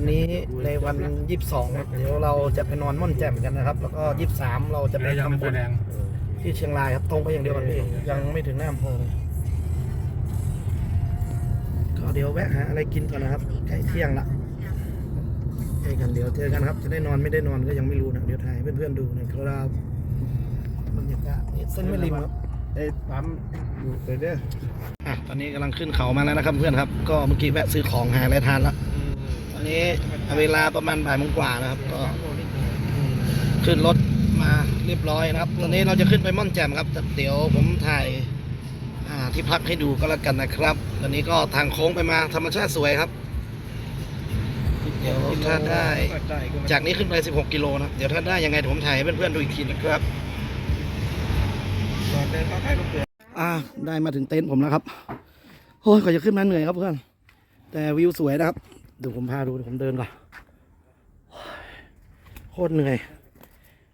วันนี้ในวันยี่สิบสองเดี๋ยวเราจะไปนอนม่อนแจ่มกันนะครับ แล้วก็ยี่สิบสามเราจะไปแล้วยังไม่ทำไฟบุญแดงที่เชียงรายครับตรงไปอย่างเดียวกันพี่ยังไม่ถึงหน้าอำเภอเลยก็เดี๋ยวแวะหาอะไรกินก่อนนะครับใกล้เที่ยงละเจอกันเดี๋ยวเจอกันครับ จะได้นอนไม่ได้นอนก็ยังไม่รู้นะเดี๋ยวถ่ายให้เพื่อนๆดูนะครับบรรยากาศนี่เส้นไม่ริมครับไอ้ปั๊มอยู่ไปเด้ออะตอนนี้กำลังขึ้นเขามาแล้วนะครับเพื่อนครับ ก็เมื่อกี้แวะซื้อของหาอะไรทานละต อนนี้เวลาประมาณบ่ายโมงกว่านะครับ ก็ขึ้นรถมาเรียบร้อยนะครับ ตอนนี้เราจะขึ้นไปม่อนแจ่มครับ เดี๋ยวผมถ่ายที่พักให้ดูก็แล้วกันนะครับ ตอนนี้ก็ทางโค้งไปมาธรรมชาติสวยครับ เดี๋ยวถ้าได้จากนี้ขึ้นไป 16 กิโลนะเดี๋ยวถ้าได้ยังไงผมถ่ายให้เพื่อนๆดูอีกทีนะครับอ่าได้มาถึงเต็นท์ผมแล้วครับโอ้ยก็จะขึ้นมาเหนื่อยครับเพื่อน แต่วิวสวยนะครับ ดี๋ยวผมพาดูดูผมเดินก่อนโคตรเหนื่อย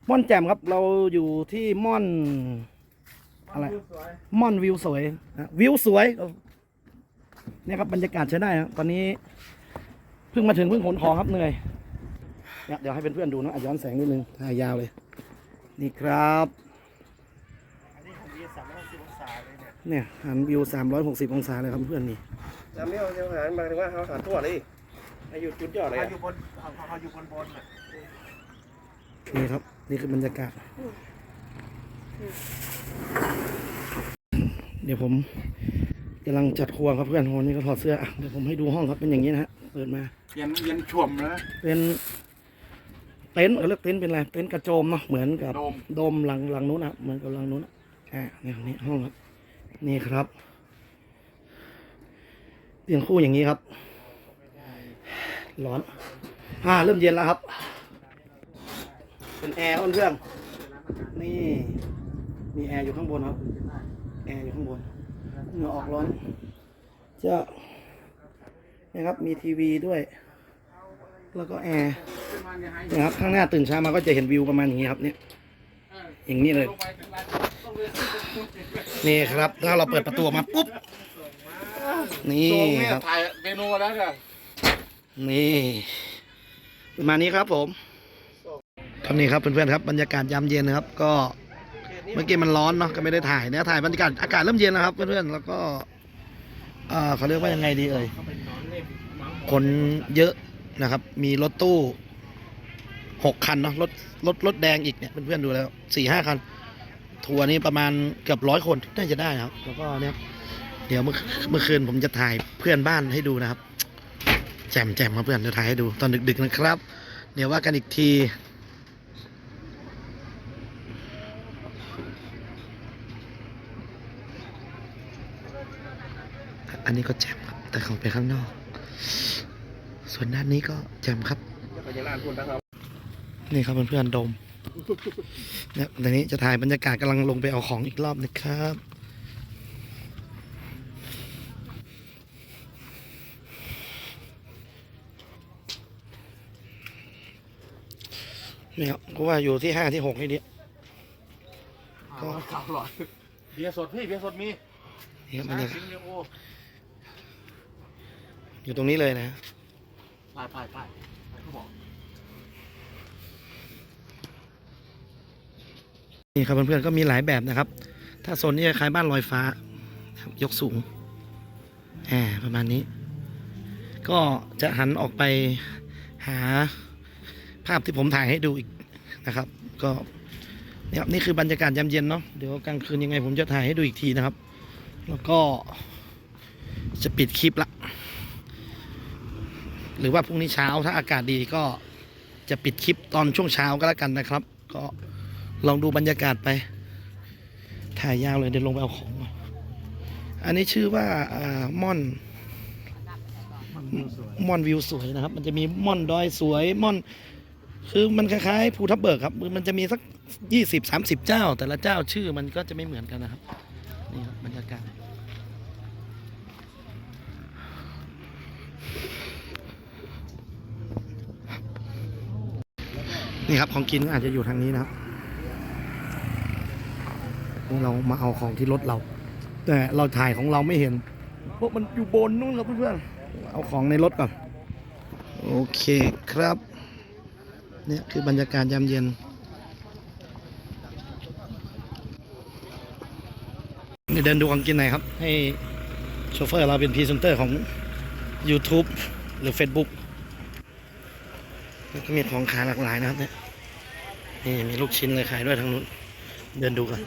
ม่อนแจ่มครับเราอยู่ที่ม่อน อะไร ม่อนวิวสวยนะวิวสวยเนี่ยครับบรรยากาศใช้ได้นะตอนนี้เพิ่งมาถึงเพิ่งขนของครับเหนื่อยเนี่ยเดี๋ยวให้เพื่อนๆดูนะอะย้อนแสงนิดนึงถ่ายยาวเลย นี่ครับอันนี้ผมมีสามร้อยสิบองศาเลยเนี่ยเนี่ยหันวิว360องศาเลยครับเพื่อนนี่จำไม่เอาเดียวหารมาถึงว่าเขาหาตัวเลย ให้อยู่จุดยอดเลยเขาอยู่บนเขาอยู่บนบนอะนี่ครับ นี่คือบรรยากาศ เดี๋ยวผมกำลังจัดครัวครับเพื่อนวันนี้ก็ถอดเสื้ออะเดี๋ยวผมให้ดูห้องครับเป็นอย่างนี้นะฮะเปิดมาเย็นเย็นช่วมนะเป็นเต็นท์เขาเรียกเต็นท์เป็นอะไรเต็นท์กระโจมเนาะเหมือนกับโดมโดมหลังหลังนู้นนะเหมือนกับหลังนู้นนะอ่านี่นี่ห้องครับ นี่ครับเตียงคู่อย่างนี้ครับ ร้อน อ่า เริ่มเย็นแล้วครับ เป็นแอร์เพื่อนๆนี่ มีแอร์อยู่ข้างบนครับ แอร์อยู่ข้างบน เหงื่อออกร้อนจะนะครับ มีทีวีด้วย แล้วก็แอร์นะครับ ข้างหน้าตื่นเช้ามาก็จะเห็นวิวประมาณอย่างนี้ครับ เนี่ย อย่างนี้เลย นี่ครับ ถ้าเราเปิดประตูมาปุ๊บ นี่ครับถ่ายเมนูแล้วเนี่ย นี่ประมาณนี้ครับผมครับนี่ครับเพื่อนๆครับบรรยากาศยามเย็นนะครับ ก็เมื่อกี้มันร้อนเนาะก็ไม่ได้ถ่ายเนี่ยถ่ายบรรยากาศอากาศเริ่มเย็นแล้วครับเพื่อนๆแล้วก็เอ่อเขาเรียกว่ายังไงดีเอ่ยคนเยอะนะครับ มีรถตู้หกคันเนาะรถรถรถแดงอีกเนี่ยเพื่อนๆดูแล้วสี่ห้าคัน ทัวร์นี้ประมาณเกือบร้อยคนน่าจะได้นะครับ แล้วก็เนี่ยเดี๋ยวเมื่อเมื่อคืนผมจะถ่ายเพื่อนบ้านให้ดูนะครับ แจ่มแจ่มมาเพื่อนเดี๋ยวถ่ายให้ดูตอนดึก ๆนะครับ เดี๋ยวว่ากันอีกทีอันนี้ก็แจ่มครับ แต่เขาไปข้างนอก ส่วนด้านนี้ก็แจ่มครับ นี่ครับเพื่อนๆโดมเนี่ยตอนนี้จะถ่ายบรรยากาศกำลังลงไปเอาของอีกรอบนะครับ นี่ยเพราะว่าอยู่ที่ห้าที่หกนี่ดิก็ข่าวหลอดเบียร์สดพี่เบียร์สดมีนี่ครับบรรยากาศซิงเกิลโออยู่ตรงนี้เลยนะไปไปไปเขาบอกนี่ครับเพื่อนๆก็มีหลายแบบนะครับ ถ้าโซนนี้คล้ายบ้านลอยฟ้าครับยกสูงแอบประมาณนี้ ก็จะหันออกไปหา ภาพที่ผมถ่ายให้ดูอีกนะครับ ก็เนี่ยครับนี่คือบรรยากาศยามเย็นเนาะเดี๋ยวกลางคืนยังไงผมจะถ่ายให้ดูอีกทีนะครับ แล้วก็จะปิดคลิปละ หรือว่าพรุ่งนี้เช้าถ้าอากาศดีก็จะปิดคลิปตอนช่วงเช้าก็แล้วกันนะครับ ก็ลองดูบรรยากาศไป ถ่ายยาวเลยเดี๋ยวลงไปเอาของอนอันนี้ชื่อว่าอ่าม่อนม่อนวิวสวยนะครับ มันจะมีม่อนดอยสวยม่อน คือมันคล้ายๆภูทับเบิกครับ มันจะมีสักยี่สิบสามสิบเจ้า แต่ละเจ้าชื่อมันก็จะไม่เหมือนกันนะครับ นี่ครับบรรยากาศนี่ครับของกินอาจจะอยู่ทางนี้นะครับเรามาเอาของที่รถเรา แต่เราถ่ายของเราไม่เห็นเพราะมันอยู่บนนู่นครับเพื่อนๆเอาของในรถก่อน โอเคครับ เนี่ยคือบรรยากาศยามเย็นนี่เดินดูของกินหน่อยครับ ให้โชเฟอร์เราเป็นพรีเซนเตอร์ของ YouTube หรือ Facebook แล้วก็มีของขายหลากหลายนะครับเนี่ยนี่มีลูกชิ้นเลยขายด้วยทางนู้น เดินดูกัน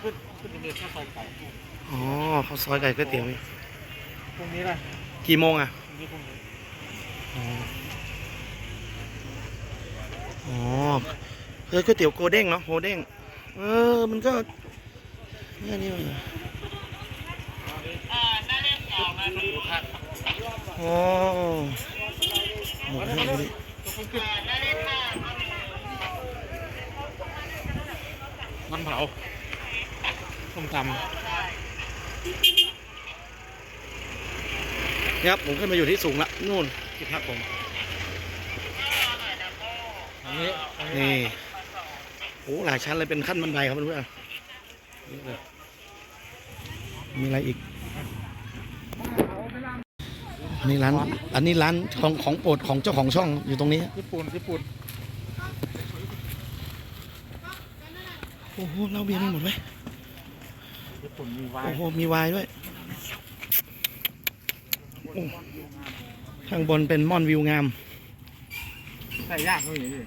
อ๋อข้าวซอยไก่ก๋วยเตี๋ยวนี่พรุ่งนี้ล่ะกี่โมงอะพรุ่งนี้พรุ่งนี้ อ๋อเออก๋วยเตี๋ยวโกเด้งเนาะโกเด้งเออมันก็เนี่ยนี่มันอ๋อหมดแล้วนี่มันเผาส้มตครับผมขึ้นมาอยู่ที่สูงละนู่นที่พักผม นนี้อันนี้นี่โอ้หลายชั้นเลยเป็นขั้นบันไดครับเพื่อนๆนี่เลยมีอะไรอีกอันนี้ร้านอันนี้ร้านของของโปรดของเจ้าของช่องอยู่ตรงนี้ญี่ปุ่นญี่ปุ่นโอ้โหเหล้าเบียร์มีหมดไหมญี่ปุ่นมีไวน์โอ้โหมีไวน์ด้วยโอ้ข้างบนเป็นม่อนวิวงามไก่ย่างก็มีพี่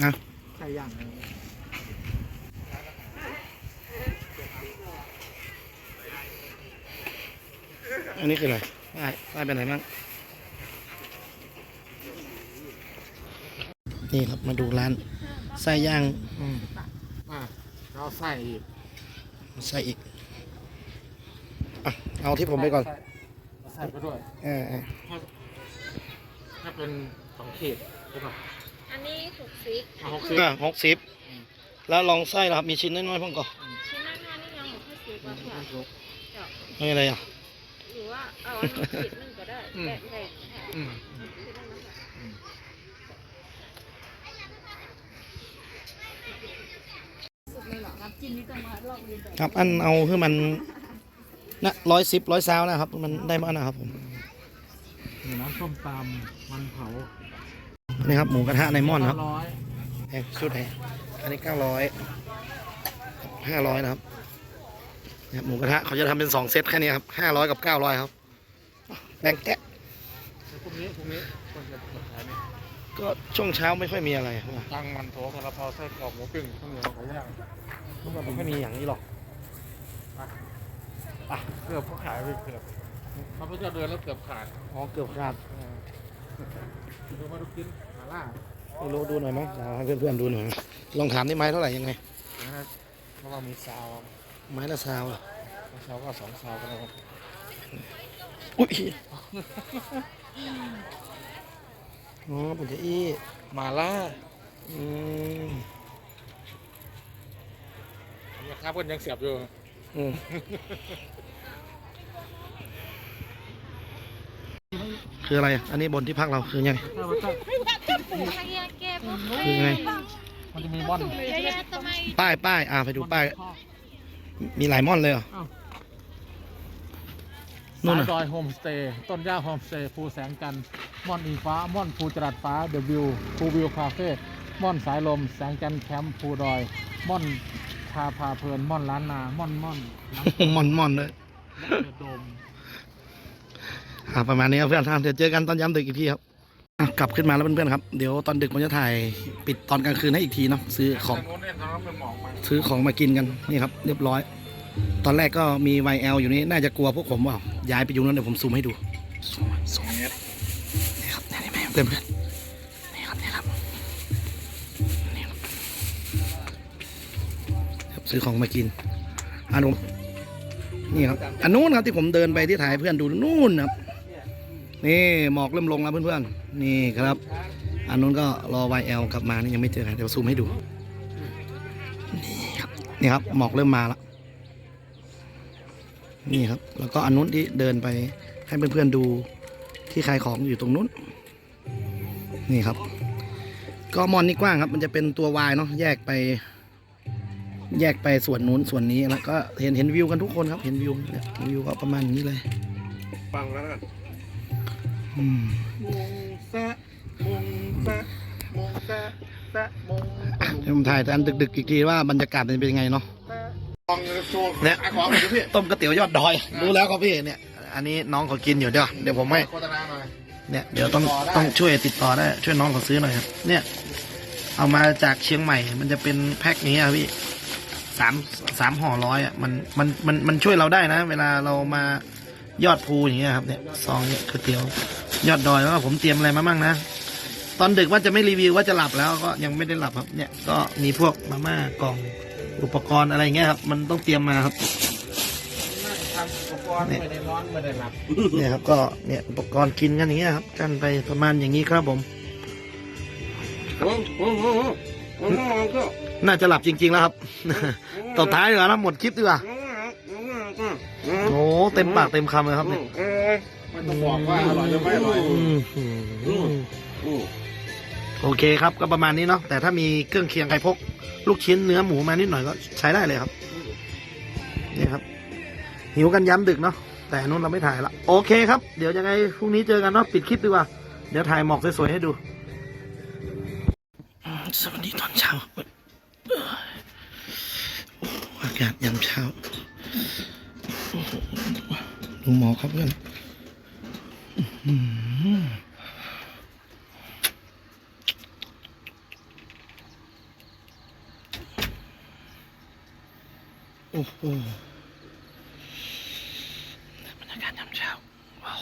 นะไก่ย่างนะอันนี้คืออะไรป้ายป้ายเป็นไหนบ้าง นี่ครับมาดูร้านไส้ย่างอืมอะเราใส่อีกใส่อีกอะเอาที่ผมไปก่อนใส่ใส่ไปด้วยเออเออถ้าเป็นสองขีดใช่ป่ะอันนี้ หกสิบเอาหกสิบอะหกสิบแล้วลองไส้เหรอครับมีชิ้นน้อยๆพ่องก่อนชิ้นหน้าหน้านี่ยังหกสิบกว่าค่ะไม่อะไรอะหรือว่าเอาอันนี้ขีดหนึ่งก็ได้แบ่งแบ่งค่ะอืมขีดหนึ่งนะคะสุดเลยเหรอน้ำจิ้มนี่ต้องมาลอกเรียนแบบครับอันเอาคือมันนะร้อยสิบร้อยซาวนะครับ มันได้มากนะครับผมมีน้ำส้มตำมันเผา นี่ครับหมูกระทะในหม้อนครับร้อยแพงสุดแพงอันนี้เก้าร้อยห้าร้อยนะครับเนี่ยหมูกระทะเขาจะทำเป็นสองเซตแค่นี้ครับห้าร้อยกับเก้าร้อยครับแบ่งแกะแล้วพรุ่งนี้พรุ่งนี้คนจะเปิดขายนี่ก็ช่วงเช้าไม่ค่อยมีอะไรครับตั้งมันโถกระเพราไส้กรอกหมูปิ้งข้าวเหนียวไก่ย่างมันไม่ค่อยมีอย่างนี้หรอกอะเกือบเขาขายไปเกือบเขาไปเจอเดือนแล้วเกือบขาดอ๋อเกือบขาดเออดูมาดูกินหาล่า ไม่รู้ดูหน่อยไหมเดี๋ยวให้เพื่อนๆดูหน่อยลองถามได้ไม้เท่าไหร่ยังไงนะครับเพราะว่ามีซาวไม้ละซาวเหรอซาวก็สองซาวก็แล้วอุ้ยอ๋อผมจะอี้มาล่าอืมนะครับก็ยังเสียบอยู่อืมคืออะไรอะอันนี้บนที่พักเราคือยังไง คือไงมันจะมีบ่อนทำไมป้ายป้ายอ่าไปดูป้าย มีหลายม่อนเลยเหรอนู่นสายน่ะดอยโฮมสเตย์ต้นหญ้าโฮมสเตย์ภูแสงจันทร์ม่อนอิงฟ้าม่อนภูจรัสฟ้าเดอะวิวภูวิวคาเฟ่ม่อนสายลม แสงจันทร์แคมป์ภูดอย ม่อนชาพาเพลินม่อนล้านนาม่อนม่อนน้ำม่อนม่อนเลยเดือดโดมอ่าประมาณนี้ครับเพื่อนท่านเดี๋ยวเจอกันตอนย้ำดึกอีกทีครับอะ กลับขึ้นมาแล้วเพื่อนๆครับเดี๋ยวตอนดึกผมจะถ่ายปิดตอนกลางคืนให้อีกทีเนาะซื้อของซื้อของมากินกันนี่ครับ เรียบร้อย ตอนแรกก็มี YL อยู่นี่น่าจะกลัวพวกผมว่าย้ายไปอยู่นั้นเดี๋ยวผมซูมให้ดูซูมซูมนี่ครับนี่ไหมเพื่อนเพื่อนๆนี่ครับนี่ครับนี่ครับซื้อของมากินอันนู้นนี่ครับอันนู้นครับที่ผมเดินไปที่ถ่ายเพื่อนดูนู่นครับ นี่หมอกเริ่มลงแล้วเพื่อนๆ นี่ครับ อันนู้นก็รอ YL กลับมานี่ยังไม่เจอใครเดี๋ยวซูมให้ดู นี่ครับนี่ครับหมอกเริ่มมาแล้ว นี่ครับ แล้วก็อันนู้นที่เดินไปให้เพื่อนๆดูที่ขายของอยู่ตรงนู้น นี่ครับ ก็มอนนี่กว้างครับ มันจะเป็นตัววายเนาะแยกไป แยกไปส่วนนู้นส่วนนี้แล้วก็เห็นเห็นวิวกันทุกคนครับ เห็นวิวเนี่ยวิวก็ประมาณนี้เลย ฟังแล้วนะอื มงซะมงซะมงซะซะมงเดี๋ยวผมถ่ายตอนดึกๆอีกทีว่าบรรยากาศมันเป็นยังไงเนาะลองโชว์เนี่ยขายของหน่อยดิพี่ต้มก๋วยเตี๋ยวยอดดอย รู้แล้วครับพี่เนี่ย อันนี้น้องเขากินอยู่เดี๋ยวเดี๋ยวผมให้โฆษณาหน่อยเนี่ยเดี๋ยวต้องต้องช่วยติดต่อได้ช่วยน้องเขาซื้อหน่อยครับเนี่ย เอามาจากเชียงใหม่ มันจะเป็นแพ็คนี้อะพี่สามสามห่อร้อยอะมันมันมันมันช่วยเราได้นะ เวลาเรามา ยอดภูอย่างเงี้ยครับเนี่ยซองเนี่ยก๋วยเตี๋ยว ยอดดอยแล้วก็ผมเตรียมอะไรมาบ้างนะตอนดึกว่าจะไม่รีวิวว่าจะหลับแล้วก็ยังไม่ได้หลับครับ เนี่ยก็มีพวกมาม่ากล่องอุปกรณ์อะไรอย่างเงี้ยครับ มันต้องเตรียมมาครับนั่งทำอุปกรณ์ไม่ได้นอนไม่ได้หลับเนี่ยครับก็เนี่ยอุปกรณ์กินกันอย่างเงี้ยครับ กันไปประมาณอย่างนี้ครับผมโอ้โหโอ้โหโอ้โหโอ้โหน่าจะหลับจริง ๆ แล้วครับต่อท้ายดีกว่านะหมดคลิปดีกว่า โอ้เต็มปากเต็มคำเลยครับเนี่ยไม่ต้องบอกว่าอร่อยหรือไม่อร่อยอืมโอเคครับก็ประมาณนี้เนาะแต่ถ้ามีเครื่องเคียงใครพก ลูกชิ้นเนื้อหมูมานิดหน่อยก็ใช้ได้เลยครับนี่ครับ หิวกันย้ำดึกเนาะแต่อันนู้นเราไม่ถ่ายละโอเคครับ เดี๋ยวยังไงพรุ่งนี้เจอกันเนาะปิดคลิปดีกว่า เดี๋ยวถ่ายหมอกสวยๆให้ดู สวัสดีตอนเช้าอากาศยามเช้า ดูหมอกครับเพื่อนอื้อหือโอ้โหบรรยากาศยามเช้าว้าว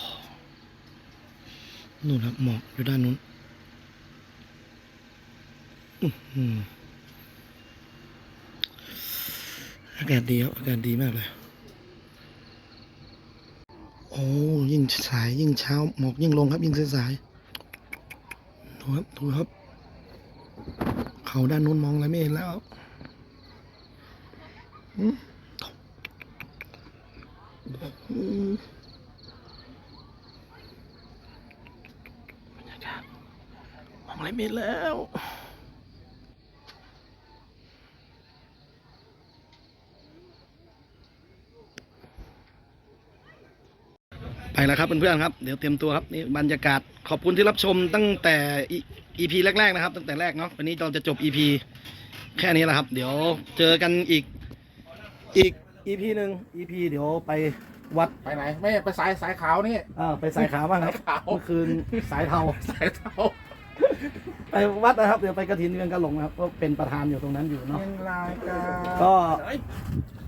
นู่นครับหมอกอยู่ด้านนู้นอืมอากาศดีครับ อากาศดีมากเลย โอ้ยิ่งสายยิ่งเช้าหมอกยิ่งลงครับ ยิ่งสายดูครับดูครับ เขาด้านนู้นมองอะไรไม่เห็นแล้วอืมอืมบรรยากาศมองอะไรไม่เห็นแล้ว แล้วครับเพื่อนๆครับเดี๋ยวเตรียมตัวครับนี่บรรยากาศขอบคุณที่รับชมตั้งแต่ EP แรกๆนะครับ ตั้งแต่แรกเนาะวันนี้เราจะจบ EP แค่นี้แหละครับ เดี๋ยวเจอกันอีกอีก EP หนึ่ง EP เดี๋ยวไปวัดไปไหน ไม่ไปสายสายขาวนี่อ่าไปสายขาวบ้างครับสายขาวเมื่อคืนสายเทาสายเทาไปวัดนะครับ เดี๋ยวไปกระถินเวียงกะหลงนะครับก็เป็นประธานอยู่ตรงนั้นอยู่เนาะเป็นรายการก็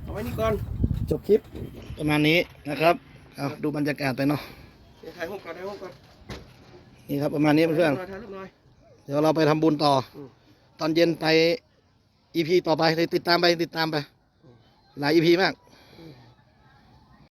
เอาไว้นี่ก่อนจบคลิปประมาณนี้นะครับ เอาดูบรรยากาศไปเนาะเดี๋ยวถ่ายรูปก่อนถ่ายรูปก่อนนี่ครับประมาณนี้เพื่อนๆถ่ายรูปหน่อยเดี๋ยวเราไปทำบุญต่ออมตอนเย็นไปอีพีต่อไปเลยติดตามไปติดตามไป หลายอีพีมาก